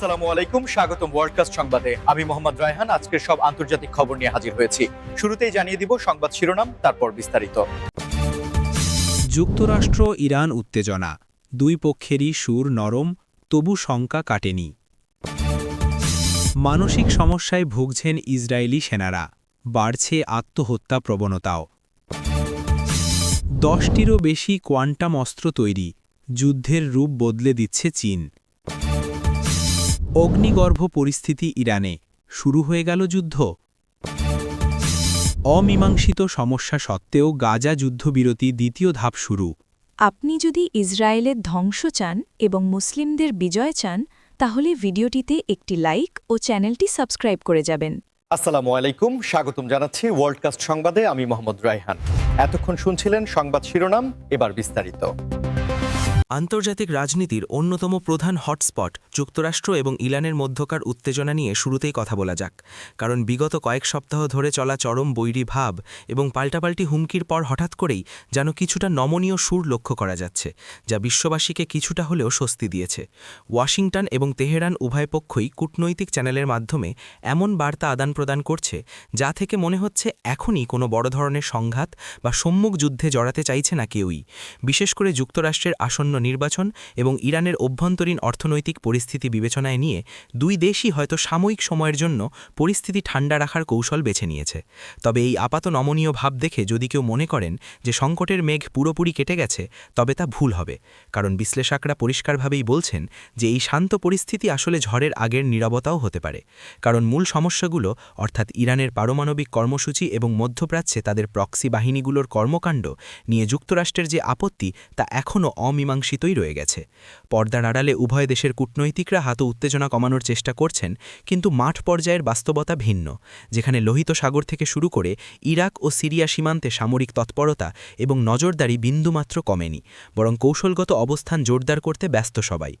আসসালামু আলাইকুম, স্বাগতম ওয়ার্ল্ডকাস্ট সংবাদে। আমি মোহাম্মদ রায়হান আজকের সব আন্তর্জাতিক খবর নিয়ে হাজির হয়েছি। শুরুতেই জানিয়ে দিব সংবাদ শিরোনাম, তারপর বিস্তারিত। যুক্তরাষ্ট্র ইরান উত্তেজনা। দুই পক্ষেরই সুর নরম, তবু শঙ্কা কাটেনি। মানসিক সমস্যায় ভুগছেন ইসরায়েলি সেনারা। বাড়ছে আত্মহত্যা প্রবণতাও। দশটিরও বেশি কোয়ান্টাম অস্ত্র তৈরি। যুদ্ধের রূপ বদলে দিচ্ছে চীন। অগ্নিগর্ভ পরিস্থিতি ইরানে। শুরু হয়ে গেল যুদ্ধ। অমীমাংসিত সমস্যা সত্ত্বেও গাজা যুদ্ধবিরতি দ্বিতীয় ধাপ শুরু। আপনি যদি ইসরায়েলের ধ্বংস চান এবং মুসলিমদের বিজয় চান তাহলে ভিডিওটিতে একটি লাইক ও চ্যানেলটি সাবস্ক্রাইব করে যাবেন। আসসালামু আলাইকুম স্বাগতম জানাচ্ছি ওয়ার্ল্ডকাস্ট সংবাদে আমি মোহাম্মদ রায়হান। এতক্ষণ শুনছিলেন সংবাদ শিরোনাম এবার বিস্তারিত। আন্তর্জাতিক রাজনীতির অন্যতম প্রধান হটস্পট যুক্তরাষ্ট্র এবং ইরানের মধ্যকার উত্তেজনা নিয়ে শুরুতেই কথা বলা যাক, কারণ বিগত কয়েক সপ্তাহ ধরে চলা চরম বৈরী ভাব এবং পাল্টাপাল্টি হুমকির পর হঠাৎ করেই যেন কিছুটা নমনীয় সুর লক্ষ্য করা যাচ্ছে, যা বিশ্ববাসীকে কিছুটা হলেও স্বস্তি দিয়েছে। ওয়াশিংটন এবং তেহরান উভয় পক্ষই কূটনৈতিক চ্যানেলের মাধ্যমে এমন বার্তা আদান প্রদান করছে, যা থেকে মনে হচ্ছে এখনই কোনো বড় ধরনের সংঘাত বা সম্মুখ যুদ্ধে জড়াতে চাইছে না কেউই, বিশেষ করে যুক্তরাষ্ট্রের আসন্ন নির্বাচন এবং ইরানের অভ্যন্তরীণ অর্থনৈতিক পরিস্থিতি বিবেচনায় নিয়ে দুই দেশই হয়তো সাময়িক সময়ের জন্য পরিস্থিতি ঠান্ডা রাখার কৌশল বেছে নিয়েছে। তবে এই আপাত নমনীয় ভাব দেখে যদি কেউ মনে করেন যে সংকটের মেঘ পুরোপুরি কেটে গেছে, তবে তা ভুল হবে। কারণ বিশ্লেষকরা পরিষ্কারভাবেই বলছেন যে এই শান্ত পরিস্থিতি আসলে ঝড়ের আগের নীরবতাও হতে পারে। কারণ মূল সমস্যাগুলো, অর্থাৎ ইরানের পারমাণবিক কর্মসূচি এবং মধ্যপ্রাচ্যে তাদের প্রক্সি বাহিনীগুলোর কর্মকাণ্ড নিয়ে যুক্তরাষ্ট্রের যে আপত্তি, তা এখনও অমীমাংসিতই রয়ে গেছে। পর্দার আড়ালে উভয় দেশের কূটনৈতিকরা হাত উত্তেজনা কমানোর চেষ্টা করছেন, কিন্তু মাঠ পর্যায়ের বাস্তবতা ভিন্ন, যেখানে লোহিত সাগর থেকে শুরু করে ইরাক ও সিরিয়া সীমান্তে সামরিক তৎপরতা এবং নজরদারি বিন্দুমাত্র কমেনি, বরং কৌশলগত অবস্থান জোরদার করতে ব্যস্ত সবাই।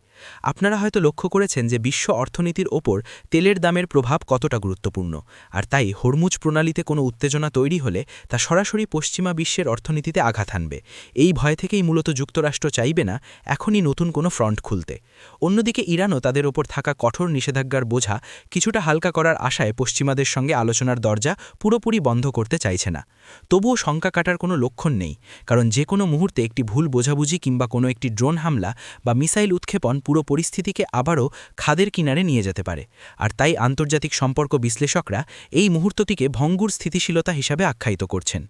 আপনারা হয়তো লক্ষ্য করেছেন যে বিশ্ব অর্থনীতির ওপর তেলের দামের প্রভাব কতটা গুরুত্বপূর্ণ, আর তাই হরমুজ প্রণালীতে কোনো উত্তেজনা তৈরি হলে তা সরাসরি পশ্চিমা বিশ্বের অর্থনীতিতে আঘাত হানবে এই ভয় থেকেই মূলত যুক্তরাষ্ট্র চাইবে না এখনই নতুন কোনো ফ্রন্ট খুলতে। অন্যদিকে ইরানও তাদের ওপর থাকা কঠোর নিষেধাজ্ঞার বোঝা কিছুটা হালকা করার আশায় পশ্চিমাদের সঙ্গে আলোচনার দরজা পুরোপুরি বন্ধ করতে চাইছে না। তবুও শঙ্কা কাটার কোনো লক্ষণ নেই, কারণ যে কোনো মুহূর্তে একটি ভুল বোঝাবুঝি কিংবা কোনো একটি ড্রোন হামলা বা মিসাইল উৎক্ষেপণ পুরো পরিস্থিতিকে আবারও খাদের কিনারে নিয়ে যেতে পারে। আর তাই আন্তর্জাতিক সম্পর্ক বিশ্লেষকরা এই মুহূর্তটিকে ভঙ্গুর স্থিতিশীলতা হিসাবে আখ্যায়িত করছেন।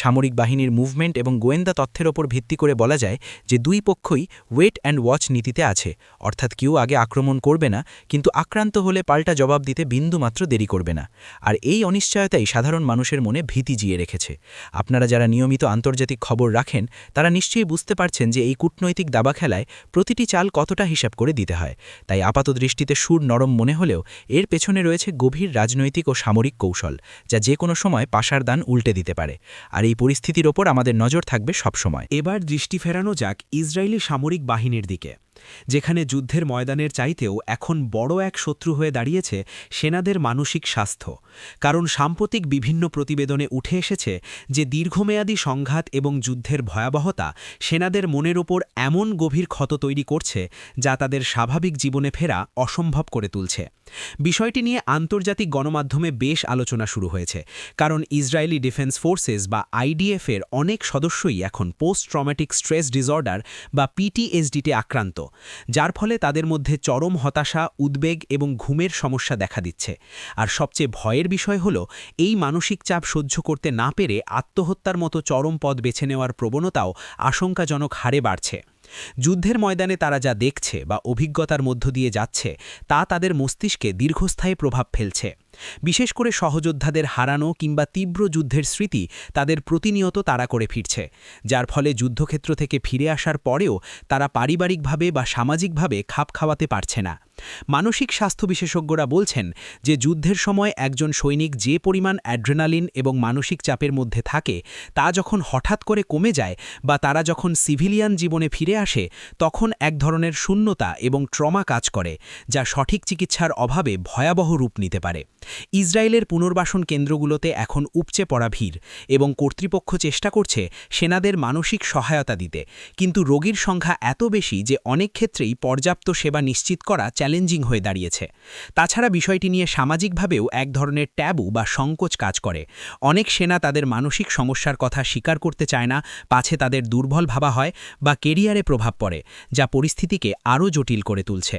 সামরিক বাহিনীর মুভমেন্ট এবং গোয়েন্দা তথ্যের ওপর ভিত্তি করে বলা যায় যে দুই পক্ষই ওয়েট অ্যান্ড ওয়াচ নীতিতে আছে। অর্থাৎ কেউ আগে আক্রমণ করবে না, কিন্তু আক্রান্ত হলে পাল্টা জবাব দিতে বিন্দুমাত্র দেরি করবে না। আর এই অনিশ্চয়তাই সাধারণ মানুষের মনে ভীতি জিয়ে রেখেছে। আপনারা যারা নিয়মিত আন্তর্জাতিক খবর রাখেন, তারা নিশ্চয়ই বুঝতে পারছেন যে এই কূটনৈতিক দাবা খেলায় প্রতিটি চাল কতটা হিসাব করে দিতে হয়। তাই আপাত দৃষ্টিতে সুর নরম মনে হলেও এর পেছনে রয়েছে গভীর রাজনৈতিক ও সামরিক কৌশল, যা যে কোনো সময় পাশার দান উল্টে দিতে পারে। আর এই পরিস্থিতির ওপর আমাদের নজর থাকবে সবসময়। এবার দৃষ্টি ফেরানো যাক ইসরায়েলি সামরিক বাহিনীর দিকে। যেখানে যুদ্ধের ময়দানের চাইতেও এখন বড় এক শত্রু হয়ে দাঁড়িয়েছে সেনাদের মানসিক স্বাস্থ্য। কারণ সাম্প্রতিক বিভিন্ন প্রতিবেদনে উঠে এসেছে যে দীর্ঘমেয়াদী সংঘাত এবং যুদ্ধের ভয়াবহতা সেনাদের মনের ওপর এমন গভীর ক্ষত তৈরি করছে যা তাদের স্বাভাবিক জীবনে ফেরা অসম্ভব করে তুলছে। বিষয়টি নিয়ে আন্তর্জাতিক গণমাধ্যমে বেশ আলোচনা শুরু হয়েছে, কারণ ইসরায়েলি ডিফেন্স ফোর্সেস বা আইডিএফের অনেক সদস্যই এখন পোস্ট ট্রমেটিক স্ট্রেস ডিসঅর্ডার বা পিটিএসডিতে আক্রান্ত। যার ফলে তাদের মধ্যে চরম হতাশা, উদ্বেগ এবং ঘুমের সমস্যা দেখা দিচ্ছে। আর সবচেয়ে ভয়ের বিষয় হল, এই মানসিক চাপ সহ্য করতে না পেরে আত্মহত্যার মতো চরম পথ বেছে নেওয়ার প্রবণতাও আশঙ্কাজনক হারে বাড়ছে। যুদ্ধের ময়দানে তারা যা দেখছে বা অভিজ্ঞতার মধ্য দিয়ে যাচ্ছে, তা তাদের মস্তিষ্কে দীর্ঘস্থায়ী প্রভাব ফেলছে। বিশেষ করে সহযোদ্ধাদের হারানো কিংবা তীব্র যুদ্ধের স্মৃতি তাদের প্রতিনিয়ত তারা করে ফিরছে, যার ফলে যুদ্ধক্ষেত্র থেকে ফিরে আসার পরেও তারা পারিবারিকভাবে বা সামাজিকভাবে খাপ খাওয়াতে পারছে না। মানসিক স্বাস্থ্য বিশেষজ্ঞরা বলছেন যে যুদ্ধের সময় একজন সৈনিক যে পরিমাণ অ্যাড্রেনালিন এবং মানসিক চাপের মধ্যে থাকে, তা যখন হঠাৎ করে কমে যায় বা তারা যখন সিভিলিয়ান জীবনে ফিরে আসে, তখন এক ধরনের শূন্যতা এবং ট্রমা কাজ করে, যা সঠিক চিকিৎসার অভাবে ভয়াবহ রূপ নিতে পারে। ইসরায়েলের পুনর্বাসন কেন্দ্রগুলোতে এখন উপচে পড়া ভিড় এবং কর্তৃপক্ষ চেষ্টা করছে সেনাদের মানসিক সহায়তা দিতে। কিন্তু রোগীর সংখ্যা এত বেশি যে অনেক ক্ষেত্রেই পর্যাপ্ত সেবা নিশ্চিত করা চ্যালেঞ্জিং হয়ে দাঁড়িয়েছে। তাছাড়া বিষয়টি নিয়ে সামাজিকভাবেও এক ধরনের ট্যাবু বা সংকোচ কাজ করে। অনেক সেনা তাদের মানসিক সমস্যার কথা স্বীকার করতে চায় না, পাছে তাদের দুর্বল ভাবা হয় বা কেরিয়ারে প্রভাব পড়ে, যা পরিস্থিতিকে আরও জটিল করে তুলছে।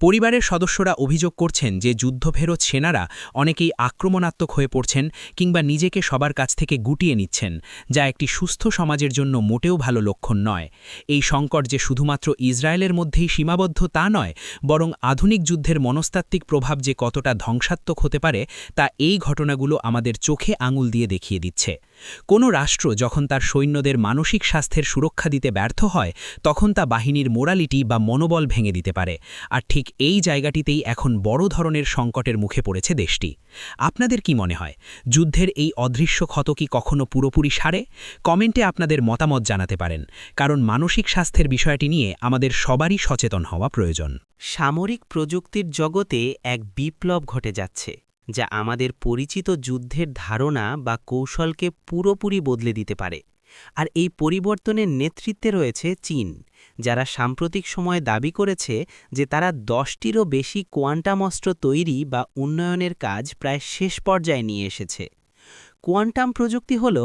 পরিবারের সদস্যরা অভিযোগ করছেন যে যুদ্ধফেরত সেনারা অনেকেই আক্রমণাত্মক হয়ে পড়ছেন কিংবা নিজেকে সবার কাছ থেকে গুটিয়ে নিচ্ছেন, যা একটি সুস্থ সমাজের জন্য মোটেও ভালো লক্ষণ নয়। এই সংকট যে শুধুমাত্র ইসরায়েলের মধ্যেই সীমাবদ্ধ তা নয়, বরং আধুনিক যুদ্ধের মনস্তাত্ত্বিক প্রভাব যে কতটা ধ্বংসাত্মক হতে পারে, তা এই ঘটনাগুলো আমাদের চোখে আঙুল দিয়ে দেখিয়ে দিচ্ছে। কোনো রাষ্ট্র যখন তার সৈন্যদের মানসিক স্বাস্থ্যের সুরক্ষা দিতে ব্যর্থ হয়, তখন তা বাহিনীর মোরালিটি বা মনোবল ভেঙে দিতে পারে। আর ঠিক এই জায়গাটিতেই এখন বড় ধরনের সংকটের মুখে পড়েছে দেশটি। আপনাদের কি মনে হয়? যুদ্ধের এই অদৃশ্য ক্ষত কি কখনো পুরোপুরি সারে? কমেন্টে আপনাদের মতামত জানাতে পারেন, কারণ মানসিক স্বাস্থ্যের বিষয়টি নিয়ে আমাদের সবারই সচেতন হওয়া প্রয়োজন। সামরিক প্রযুক্তির জগতে এক বিপ্লব ঘটে যাচ্ছে। যা আমাদের পরিচিত যুদ্ধের ধারণা বা কৌশলকে পুরোপুরি বদলে দিতে পারে। আর এই পরিবর্তনের নেতৃত্বে রয়েছে চীন, যারা সাম্প্রতিক সময়ে দাবি করেছে যে তারা দশটিরও বেশি কোয়ান্টাম অস্ত্র তৈরি বা উন্নয়নের কাজ প্রায় শেষ পর্যায়ে নিয়ে এসেছে। কোয়ান্টাম প্রযুক্তি হল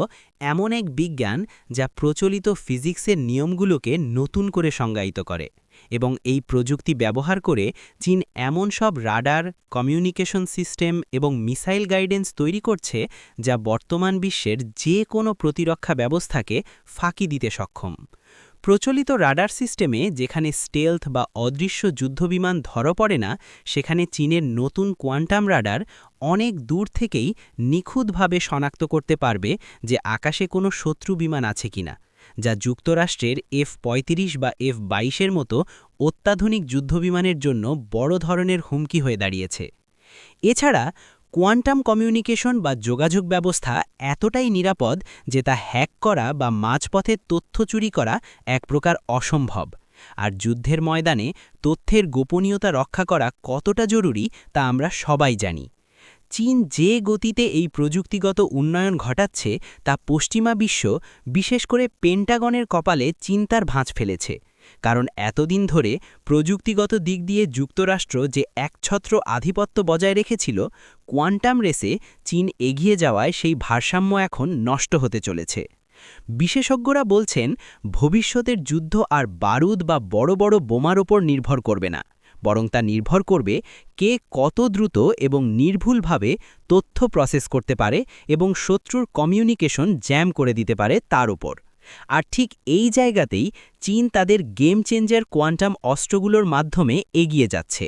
এমন এক বিজ্ঞান যা প্রচলিত ফিজিক্সের নিয়মগুলোকে নতুন করে সংজ্ঞায়িত করে। এবং এই প্রযুক্তি ব্যবহার করে চীন এমন সব রাডার, কমিউনিকেশন সিস্টেম এবং মিসাইল গাইডেন্স তৈরি করছে যা বর্তমান বিশ্বের যে কোনো প্রতিরক্ষা ব্যবস্থাকে ফাঁকি দিতে সক্ষম। প্রচলিত রাডার সিস্টেমে যেখানে স্টেলথ বা অদৃশ্য যুদ্ধবিমান ধরা পড়ে না, সেখানে চীনের নতুন কোয়ান্টাম রাডার অনেক দূর থেকেই নিখুঁতভাবে শনাক্ত করতে পারবে যে আকাশে কোনো শত্রু বিমান আছে কিনা। যা যুক্তরাষ্ট্রের এফ পঁয়ত্রিশ বা এফ বাইশের মতো অত্যাধুনিক যুদ্ধবিমানের জন্য বড় ধরনের হুমকি হয়ে দাঁড়িয়েছে। এছাড়া, কোয়ান্টাম কমিউনিকেশন বা যোগাযোগ ব্যবস্থা এতটাই নিরাপদ যে তা হ্যাক করা বা মাঝপথে তথ্য চুরি করা এক প্রকার অসম্ভব। আর যুদ্ধের ময়দানে তথ্যের গোপনীয়তা রক্ষা করা কতটা জরুরি তা আমরা সবাই জানি। চীন যে গতিতে এই প্রযুক্তিগত উন্নয়ন ঘটাচ্ছে, তা পশ্চিমা বিশ্ব, বিশেষ করে পেন্টাগনের কপালে চিন্তার ভাঁজ ফেলেছে। কারণ এতদিন ধরে প্রযুক্তিগত দিক দিয়ে যুক্তরাষ্ট্র যে একছত্র আধিপত্য বজায় রেখেছিল, কোয়ান্টাম রেসে চীন এগিয়ে যাওয়ায় সেই ভারসাম্য এখন নষ্ট হতে চলেছে। বিশেষজ্ঞরা বলছেন, ভবিষ্যতের যুদ্ধ আর বারুদ বা বড় বড় বোমার ওপর নির্ভর করবে না। বরং তা নির্ভর করবে কে কত দ্রুত এবং নির্ভুলভাবে তথ্য প্রসেস করতে পারে এবং শত্রুর কমিউনিকেশন জ্যাম করে দিতে পারে তার ওপর আর ঠিক এই জায়গাতেই চীন তাদের গেম চেঞ্জার কোয়ান্টাম অস্ত্রগুলোর মাধ্যমে এগিয়ে যাচ্ছে।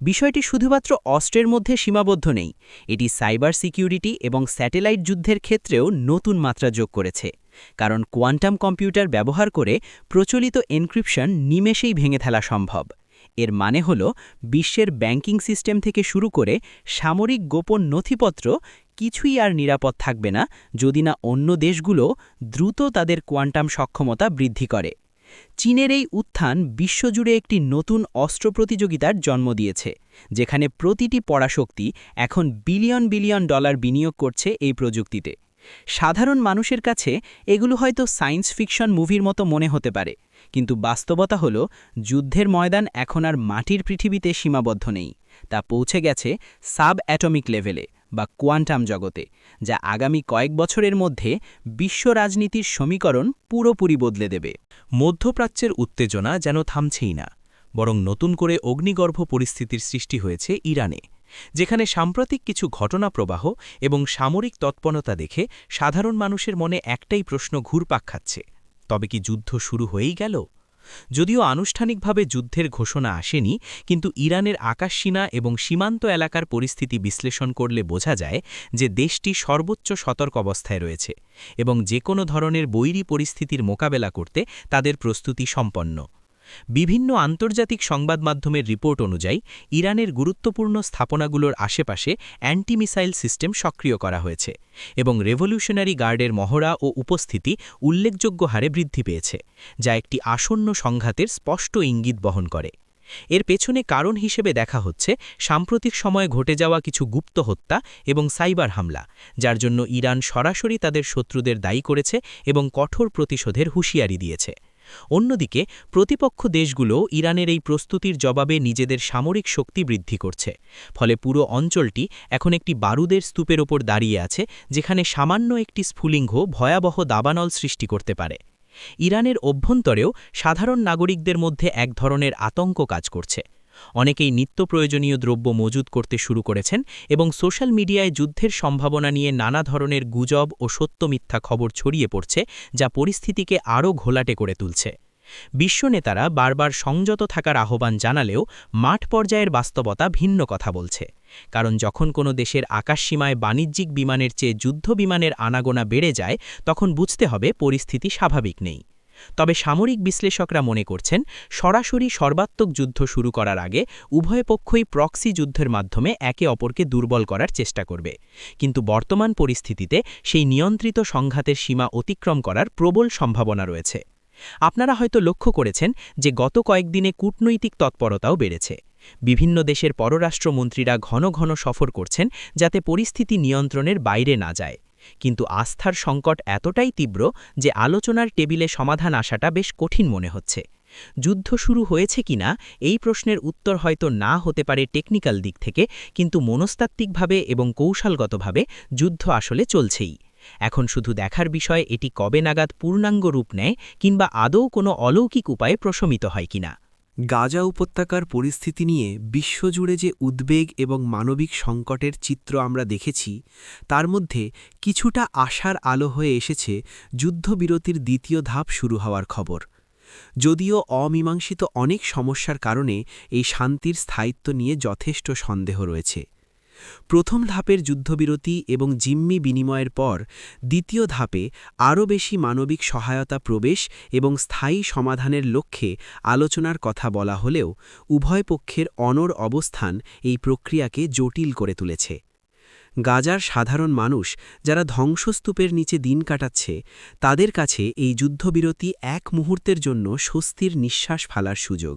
বিষয়টি শুধুমাত্র অস্ত্রের মধ্যে সীমাবদ্ধ নেই, এটি সাইবার সিকিউরিটি এবং স্যাটেলাইট যুদ্ধের ক্ষেত্রেও নতুন মাত্রা যোগ করেছে, কারণ কোয়ান্টাম কম্পিউটার ব্যবহার করে প্রচলিত এনক্রিপশন নিমেষেই ভেঙে ফেলা সম্ভব। এর মানে হল বিশ্বের ব্যাংকিং সিস্টেম থেকে শুরু করে সামরিক গোপন নথিপত্র কিছুই আর নিরাপদ থাকবে না যদি না অন্য দেশগুলো দ্রুত তাদের কোয়ান্টাম সক্ষমতা বৃদ্ধি করে। চীনের এই উত্থান বিশ্বজুড়ে একটি নতুন অস্ত্র প্রতিযোগিতার জন্ম দিয়েছে, যেখানে প্রতিটি পরাশক্তি এখন বিলিয়ন বিলিয়ন ডলার বিনিয়োগ করছে এই প্রযুক্তিতে। সাধারণ মানুষের কাছে এগুলো হয়তো সায়েন্স ফিকশন মুভির মতো মনে হতে পারে কিন্তু বাস্তবতা হল, যুদ্ধের ময়দান এখন আর মাটির পৃথিবীতে সীমাবদ্ধ নেই। তা পৌঁছে গেছে সাব অ্যাটমিক লেভেলে বা কোয়ান্টাম জগতে, যা আগামী কয়েক বছরের মধ্যে বিশ্ব রাজনীতির সমীকরণ পুরোপুরি বদলে দেবে। মধ্যপ্রাচ্যের উত্তেজনা যেন থামছেই না, বরং নতুন করে অগ্নিগর্ভ পরিস্থিতির সৃষ্টি হয়েছে ইরানে, যেখানে সাম্প্রতিক কিছু ঘটনা প্রবাহ এবং সামরিক তৎপরতা দেখে সাধারণ মানুষের মনে একটাই প্রশ্ন ঘুরপাক খাচ্ছে তবে কি যুদ্ধ শুরু হয়েই গেল? যদিও আনুষ্ঠানিকভাবে যুদ্ধের ঘোষণা আসেনি, কিন্তু ইরানের আকাশসীনা এবং সীমান্ত এলাকার পরিস্থিতি বিশ্লেষণ করলে বোঝা যায় যে দেশটি সর্বোচ্চ সতর্ক অবস্থায় রয়েছে এবং যে কোনো ধরনের বৈরী পরিস্থিতির মোকাবেলা করতে তাদের প্রস্তুতি সম্পন্ন। বিভিন্ন আন্তর্জাতিক সংবাদ মাধ্যমের রিপোর্ট অনুযায়ী, ইরানের গুরুত্বপূর্ণ স্থাপনাগুলোর আশেপাশে অ্যান্টি মিসাইল সিস্টেম সক্রিয় করা হয়েছে এবং রেভলিউশনারি গার্ডের মহড়া ও উপস্থিতি উল্লেখযোগ্য হারে বৃদ্ধি পেয়েছে, যা একটি আসন্ন সংঘাতের স্পষ্ট ইঙ্গিত বহন করে। এর পেছনে কারণ হিসেবে দেখা হচ্ছে সাম্প্রতিক সময়ে ঘটে যাওয়া কিছু গুপ্ত হত্যা এবং সাইবার হামলা, যার জন্য ইরান সরাসরি তাদের শত্রুদের দায়ী করেছে এবং কঠোর প্রতিশোধের হুঁশিয়ারি দিয়েছে। অন্যদিকে, প্রতিপক্ষ দেশগুলো ইরানের এই প্রস্তুতির জবাবে নিজেদের সামরিক শক্তি বৃদ্ধি করছে, ফলে পুরো অঞ্চলটি এখন একটি বারুদের স্তূপের ওপর দাঁড়িয়ে আছে, যেখানে সামান্য একটি স্ফুলিঙ্গ ভয়াবহ দাবানল সৃষ্টি করতে পারে। ইরানের অভ্যন্তরেও সাধারণ নাগরিকদের মধ্যে এক ধরনের আতঙ্ক কাজ করছে। অনেকেই নিত্য প্রয়োজনীয় দ্রব্য মজুদ করতে শুরু করেছেন এবং সোশ্যাল মিডিয়ায় যুদ্ধের সম্ভাবনা নিয়ে নানা ধরনের গুজব ও সত্য মিথ্যা খবর ছড়িয়ে পড়ছে, যা পরিস্থিতিকে আরও ঘোলাটে করে তুলছে। বিশ্ব নেতারা বারবার সংযত থাকার আহ্বান জানালেও মাঠ পর্যায়ের বাস্তবতা ভিন্ন কথা বলছে। কারণ যখন কোনো দেশের আকাশসীমায় বাণিজ্যিক বিমানের চেয়ে যুদ্ধ বিমানের আনাগোনা বেড়ে যায়, তখন বুঝতে হবে পরিস্থিতি স্বাভাবিক নেই। তবে সামরিক বিশ্লেষকরা মনে করছেন, সরাসরি সর্বাত্মক যুদ্ধ শুরু করার আগে উভয় পক্ষই প্রক্সি যুদ্ধের মাধ্যমে একে অপরকে দুর্বল করার চেষ্টা করবে। কিন্তু বর্তমান পরিস্থিতিতে সেই নিয়ন্ত্রিত সংঘাতের সীমা অতিক্রম করার প্রবল সম্ভাবনা রয়েছে। আপনারা হয়তো লক্ষ্য করেছেন যে গত কয়েকদিনে কূটনৈতিক তৎপরতাও বেড়েছে। বিভিন্ন দেশের পররাষ্ট্রমন্ত্রীরা ঘন ঘন সফর করছেন যাতে পরিস্থিতি নিয়ন্ত্রণের বাইরে না যায়। কিন্তু আস্থার সংকট এতটাই তীব্র যে আলোচনার টেবিলে সমাধান আসাটা বেশ কঠিন মনে হচ্ছে। যুদ্ধ শুরু হয়েছে কিনা এই প্রশ্নের উত্তর হয়তো না হতে পারে টেকনিক্যাল দিক থেকে, কিন্তু মনস্তাত্ত্বিকভাবে এবং কৌশলগতভাবে যুদ্ধ আসলে চলছেই। এখন শুধু দেখার বিষয় এটি কবে নাগাদ পূর্ণাঙ্গ রূপ নেয় কিংবা আদৌ কোনো অলৌকিক উপায়ে প্রশমিত হয় কিনা। গাজা উপত্যকার পরিস্থিতি নিয়ে বিশ্বজুড়ে যে উদ্বেগ এবং মানবিক সংকটের চিত্র আমরা দেখেছি, তার মধ্যে কিছুটা আশার আলো হয়ে এসেছে যুদ্ধবিরতির দ্বিতীয় ধাপ শুরু হওয়ার খবর। যদিও অমীমাংসিত অনেক সমস্যার কারণে এই শান্তির স্থায়িত্ব নিয়ে যথেষ্ট সন্দেহ রয়েছে। প্রথম ধাপের যুদ্ধবিরতি এবং জিম্মি বিনিময়ের পর, দ্বিতীয় ধাপে আরও বেশি মানবিক সহায়তা প্রবেশ এবং স্থায়ী সমাধানের লক্ষ্যে আলোচনার কথা বলা হলেও উভয় পক্ষের অনর অবস্থান এই প্রক্রিয়াকে জটিল করে তুলেছে। গাজার সাধারণ মানুষ যারা ধ্বংসস্তূপের নিচে দিন কাটাচ্ছে, তাদের কাছে এই যুদ্ধবিরতি এক মুহূর্তের জন্য স্বস্তির নিঃশ্বাস ফালার সুযোগ।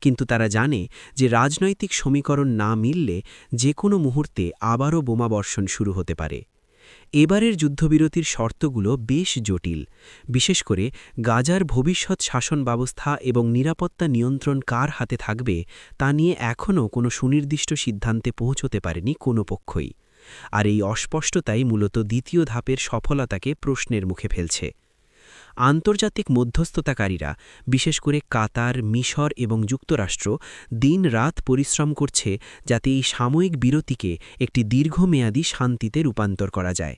কিন্তু তারা জানে যে রাজনৈতিক সমীকরণ না মিললে যে কোনো মুহূর্তে আবারও বোমাবর্ষণ শুরু হতে পারে। এবারের যুদ্ধবিরতির শর্তগুলো বেশ জটিল। বিশেষ করে গাজার ভবিষ্যৎ শাসন ব্যবস্থা এবং নিরাপত্তা নিয়ন্ত্রণ কার হাতে থাকবে তা নিয়ে এখনও কোনো সুনির্দিষ্ট সিদ্ধান্তে পৌঁছতে পারেনি কোনো পক্ষই। আর এই অস্পষ্টতাই মূলত দ্বিতীয় ধাপের সফলতাকে প্রশ্নের মুখে ফেলছে। আন্তর্জাতিক মধ্যস্থতাকারীরা, বিশেষ করে কাতার, মিশর এবং যুক্তরাষ্ট্র দিন রাত পরিশ্রম করছে যাতে এই সাময়িক বিরতিকে একটি দীর্ঘমেয়াদী শান্তিতে রূপান্তর করা যায়।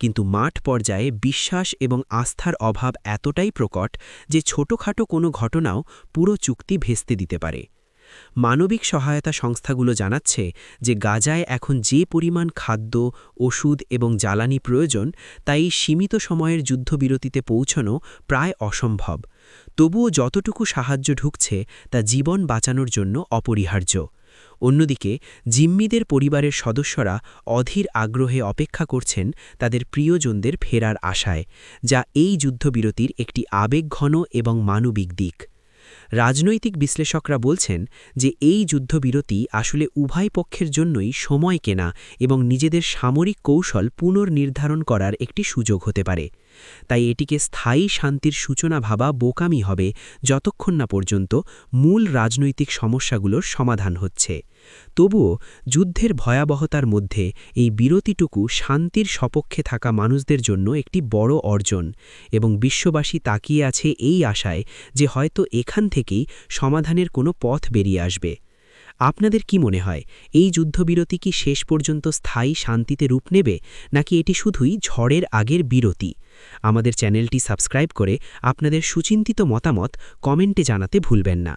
কিন্তু মাঠ পর্যায়ে বিশ্বাস এবং আস্থার অভাব এতটাই প্রকট যে ছোটখাটো কোনো ঘটনাও পুরো চুক্তি ভেস্তে দিতে পারে। মানবিক সহায়তা সংস্থাগুলো জানাচ্ছে যে গাজায় এখন যে পরিমাণ খাদ্য, ওষুধ এবং জ্বালানি প্রয়োজন, তাই সীমিত সময়ের যুদ্ধবিরতিতে পৌঁছনো প্রায় অসম্ভব। তবুও যতটুকু সাহায্য ঢুকছে, তা জীবন বাঁচানোর জন্য অপরিহার্য। অন্যদিকে, জিম্মিদের পরিবারের সদস্যরা অধীর আগ্রহে অপেক্ষা করছেন তাদের প্রিয়জনদের ফেরার আশায়, যা এই যুদ্ধবিরতির একটি আবেগঘন এবং মানবিক দিক। রাজনৈতিক বিশ্লেষকরা বলছেন যে এই যুদ্ধবিরতি আসলে উভয় পক্ষের জন্যই সময় কেনা এবং নিজেদের সামরিক কৌশল পুনর্নির্ধারণ করার একটি সুযোগ হতে পারে। তাই এটিকে স্থায়ী শান্তির সূচনা ভাবা বোকামি হবে যতক্ষণ না পর্যন্ত মূল রাজনৈতিক সমস্যাগুলোর সমাধান হচ্ছে। তবুও যুদ্ধের ভয়াবহতার মধ্যে এই বিরতিটুকু শান্তির সপক্ষে থাকা মানুষদের জন্য একটি বড় অর্জন এবং বিশ্ববাসী তাকিয়ে আছে এই আশায় যে হয়তো এখান থেকেই সমাধানের কোনো পথ বেরিয়ে আসবে। আপনাদের কি মনে হয়, এই যুদ্ধবিরতি কি শেষ পর্যন্ত স্থায়ী শান্তিতে রূপ নেবে, নাকি এটি শুধুই ঝড়ের আগের বিরতি? আমাদের চ্যানেলটি সাবস্ক্রাইব করে আপনাদের সুচিন্তিত মতামত কমেন্টে জানাতে ভুলবেন না।